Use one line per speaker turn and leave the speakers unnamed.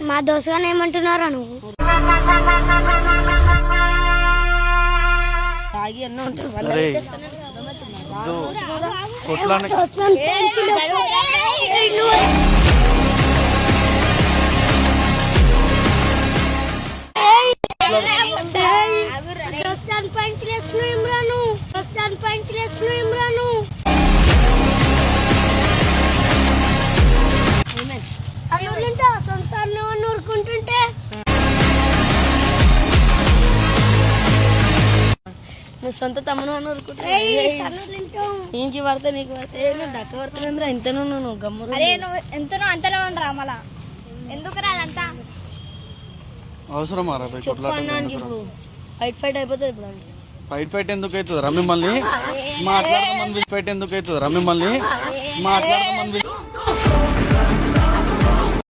మా దోస్తుగానే ఏమంటున్నారా నువ్వు
నువ్వు సొంత తమ్ముడు అని నీకు పడితే నీకు పడితే నువ్వు డక్క పడుతుందిరా ఇంతను నువ్వు గమ్ము
అరే నువ్వు ఎంతనో అంతలో ఉండరా మళ్ళా. ఎందుకు రాదంతా
అవసరమా రా పోయి
చెప్పు
కొట్లాట
అన్నానికి ఇప్పుడు ఫైట్ ఫైట్ అయిపోతుంది ఇప్పుడు
ఫైట్ ఫైట్ ఎందుకు అవుతుంది రా మిమ్మల్ని మాట్లాడదామని ఫైట్ ఎందుకు అవుతుంది రా మిమ్మల్ని మాట్లాడదామని